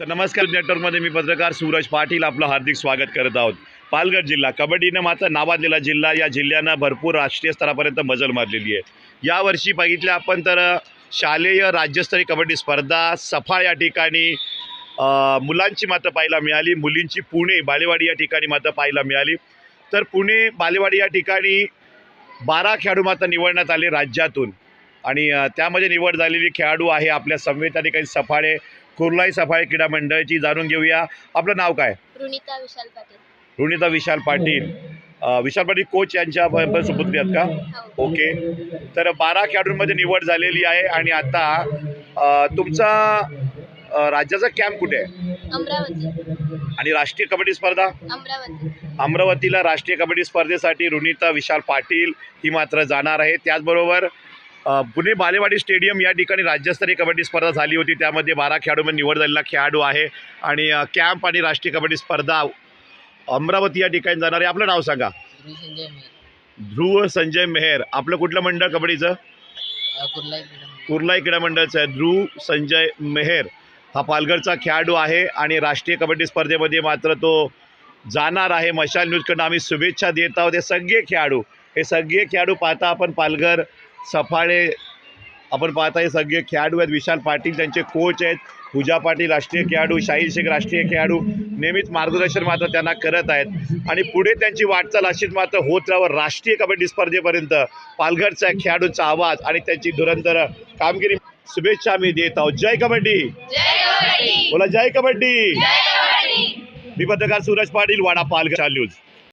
तर नमस्कार नेटवर्कमध्ये मी पत्रकार सूरज पाटील आपलं हार्दिक स्वागत करत आहोत. पालघर जिल्हा कबड्डीनं मात्र नावाजलेला जिल्हा या जिल्ह्यानं भरपूर राष्ट्रीय स्तरापर्यंत मजल मारलेली आहे. यावर्षी बघितलं आपण तर शालेय राज्यस्तरीय कबड्डी स्पर्धा सफा या ठिकाणी मुलांची मात्र पाहायला मिळाली. मुलींची पुणे बालेवाडी या ठिकाणी मात्र पाहायला मिळाली. तर पुणे बालेवाडी या ठिकाणी बारा खेळाडू मात्र निवडण्यात आले राज्यातून. आणि त्यामध्ये निवड झालेली खेळाडू आहे आपल्या संविधानिक सफाळे कुर्लाई सफाळे क्रीडा मंडळाची. जाणून घेऊया. आपलं नाव काय? रुनिता विशाल पाटील. रुणिता विशाल पाटील. विशाल पाटील कोच यांच्या सुपुत्री आहेत का? हो. ओके. तर बारा खेळाडूंमध्ये निवड झालेली आहे आणि आता तुमचा राज्याचा कॅम्प कुठे आहे? आणि राष्ट्रीय कबड्डी स्पर्धा? अमरावती. अमरावतीला राष्ट्रीय कबड्डी स्पर्धेसाठी रुनिता विशाल पाटील ही मात्र जाणार आहे. त्याचबरोबर पुणे बालेवाडी स्टेडियम या ठिकाणी राज्यस्तरीय कबड्डी स्पर्धा झाली होती. त्यामध्ये बारा खेळाडूंमध्ये निवड झालेला खेळाडू आहे. आणि कॅम्प आणि राष्ट्रीय कबड्डी स्पर्धा अमरावती या ठिकाणी जाणार आहे. आपलं नाव सांगा. ध्रुव संजय मेहर. आपलं कुठलं मंडळ कबड्डीचं. कुर्लाई क्रीडा मंडळाचं आहे. ध्रुव संजय मेहर. हा पालघरचा खेळाडू आहे आणि राष्ट्रीय कबड्डी स्पर्धेमध्ये मात्र तो जाणार आहे. मशाल न्यूजकडनं आम्ही शुभेच्छा देत आहोत. हे सगळे खेळाडू हे सगळे खेळाडू पाहता आपण पालघर सफाळे आपण पाहता हे सगळे खेळाडू आहेत. विशाल पाटील त्यांचे कोच आहेत. पूजा पाटील राष्ट्रीय खेळाडू शाहीर शेख राष्ट्रीय खेळाडू नेहमीच मार्गदर्शन मात्र त्यांना करत आहेत. आणि पुढे त्यांची वाटचाल अशीच मात्र होत राहावं. राष्ट्रीय कबड्डी स्पर्धेपर्यंत पालघरच्या खेळाडूंचा आवाज आणि त्यांची धुरंधर कामगिरी. शुभेच्छा आम्ही देत आहोत. जय कबड्डी! बोला जय कबड्डी! मी पत्रकार सूरज पाटील वाडा पालघर न्यूज.